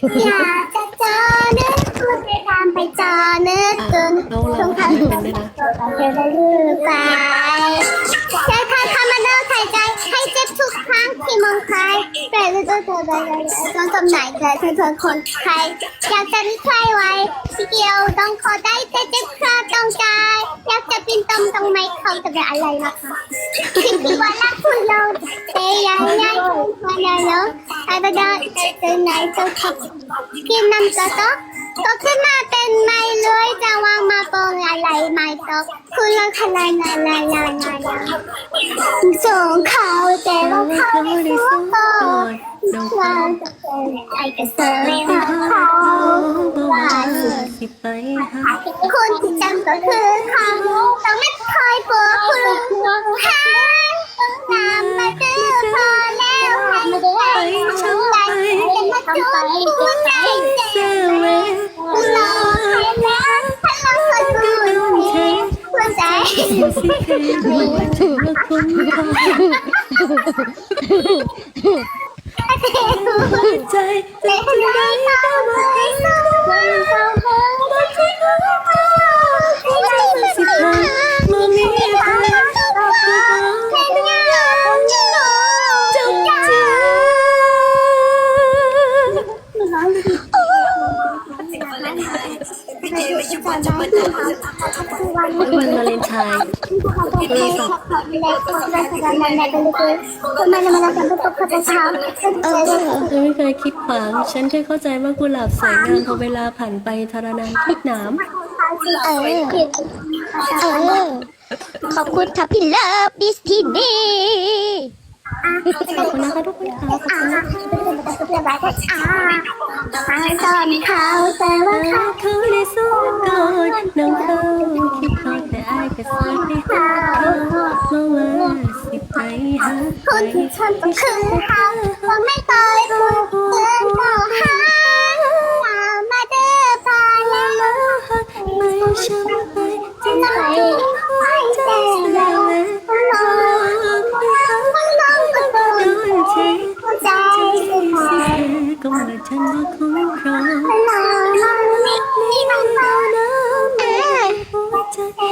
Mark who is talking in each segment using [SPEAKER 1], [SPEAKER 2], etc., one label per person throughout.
[SPEAKER 1] อยากจะเจอเนื้อคุณไปตามไปเจอเนื้อจน
[SPEAKER 2] เราเราทำเป็นด้วยนะ
[SPEAKER 1] เธอได้ลืมไปเธอเคยทำ เจ็บทุกครั้งที่มองใครแต่รู้ตัวเธอได้เลยจนจำไหนเธอเธอเธอคนใครอยากจะมีใครไว้ที่เดียวต้องขอได้แต่เจ็บคราต้องใจอยากจะปีนต้นต้องไม่เขาจะเป็นอะไรนะคะคิดว่ารักคุณลงแต่ยังไงวันนั้นเนาะใครจะได้เจอไหนจะคิดกินน้ำจะต้อง ก็ขึ้นมาเป็นไม่เลยจะวางมาปองอะไรไม่ตกคุณรักใครลาลาลาลาลาส่งเขาแต่ว่าเขาไม่รู้ตัว
[SPEAKER 2] น้อง
[SPEAKER 1] ว่าจะเป็นไอ้กระเซยเขา
[SPEAKER 2] ว่าสิไปหา
[SPEAKER 1] คนที่จำก็คือเขาต้องไม่คอยปวดคุณหาน้ำมาดื้อพอ ใจ
[SPEAKER 2] สิเคยถูกคุ้มครองใจ
[SPEAKER 1] แต่
[SPEAKER 2] จะ
[SPEAKER 1] ให้ได้ตามใจสู้วันเขาเพิ่งได้ที่รู้ตัวใจมันสิพา
[SPEAKER 2] มองนี้
[SPEAKER 1] เป็นที่รู้
[SPEAKER 2] จงเจอ วันวาเลนไทน์เออฉันไม่เคยคิดขวาง ฉันแค่เข้าใจว่ากุหลาบสวยงามพอเวลาผ่านไปทรนานคิดหนาม
[SPEAKER 1] เออเออขอบคุณค่ะพี่เลิฟดิสทีนี่
[SPEAKER 2] ขอบคุณนะคะทุกคนค่ะขอบ
[SPEAKER 1] อ่า
[SPEAKER 2] คุณนะคะ
[SPEAKER 1] ตอนเขาแต่ว่าเขา
[SPEAKER 2] ก็สวยให้หาเขาเมื่อว่าสิไปหา
[SPEAKER 1] คนที่ฉันต้องคือเขาว่าไม่ปล่อยมือเดินต่อหามาเด้อพาแล้ว
[SPEAKER 2] ไม่ช้ำไปจะไหน
[SPEAKER 1] ไม่แต่แล้วลองลองก็โดนใจใจ
[SPEAKER 2] ก็เมื่อฉันว่าคุ้มครอง
[SPEAKER 1] ลองลอง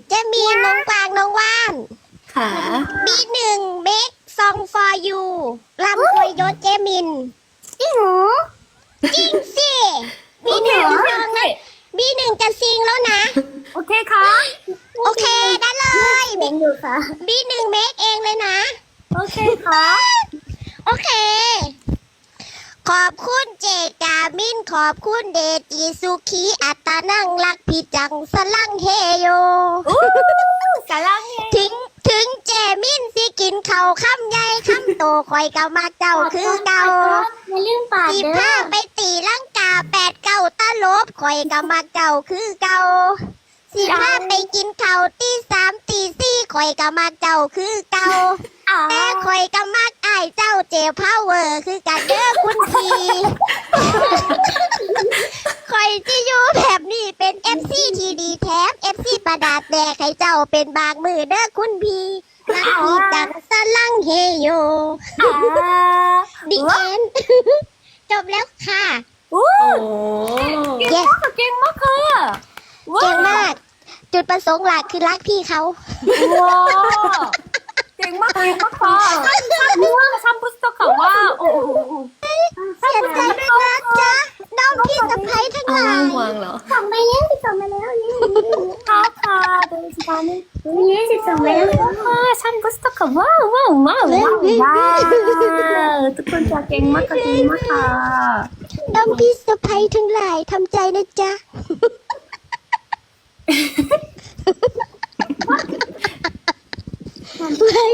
[SPEAKER 1] มินเจมินน้องกวางน้องว่าน
[SPEAKER 2] ขา
[SPEAKER 1] บีหนึ่งเบกซองฟอร์ยูลำควยยศเจมินจริงเหรอจริงสิบีหนึ่งซองนะบีหนึ่งจะซิงแล้วนะ
[SPEAKER 3] โอเคค่ะ
[SPEAKER 1] โอเคได้เลยเบกอยู่ค่ะบีหนึ่งเมกเองเลยนะ
[SPEAKER 3] โอเคค่ะ
[SPEAKER 1] โอเค ขอบคุณเจกามินขอบคุณเดจีสุขีอัตนังรักพี่จังสลังเฮโย
[SPEAKER 3] กะลัง
[SPEAKER 1] ถึงถึงเจมินสิกินเขาวคำใหญ่คำโตคอยเก่ามาเจ้าคือเก่า
[SPEAKER 3] อย่าลืมปาก
[SPEAKER 1] สี
[SPEAKER 3] เด้
[SPEAKER 1] ผ้า
[SPEAKER 3] อ
[SPEAKER 1] ไปตีลังกาแปดเก่าตะลบคอยเก่ามาเก่าคือเก่าสีผ้าไปกินข้าวตีสามตีสี่คอยเก่ามาเก่าคือเก่า
[SPEAKER 3] อ่า
[SPEAKER 1] แต่คอยก็มักอาย เจ้าเจพาวเวอร์คือกันเด้อคุณพีคอยที่อยู่แบบนี้เป็น MC ทีดีแถม MC ประดาษแดกให้เจ้าเป็นบางมือเด้อคุณพีนักพีจังสลังเฮโย
[SPEAKER 3] อ่า
[SPEAKER 1] ดิเอ็นจบแล้วค่ะ
[SPEAKER 3] โอ้
[SPEAKER 2] โอ้
[SPEAKER 1] เย้
[SPEAKER 3] เก่งมากเลยอะ
[SPEAKER 1] เก่งมาก จุดประสงค์หลักคือรักพี่เขา
[SPEAKER 3] ว้าวเก่งมากเก่งมากค่ะ สิบา
[SPEAKER 1] นี่ยี่สิบสองแล้วว้าชันก็ส
[SPEAKER 2] ตอ
[SPEAKER 1] ก
[SPEAKER 2] ว้า
[SPEAKER 1] วว้าวว้าวว้าวว้า
[SPEAKER 4] ว
[SPEAKER 3] ทุกคนจะเก่งมากเก่งมากค่ะ
[SPEAKER 4] ต้องพี่สะพายทั้งหลายทำใจนะจ๊ะไม่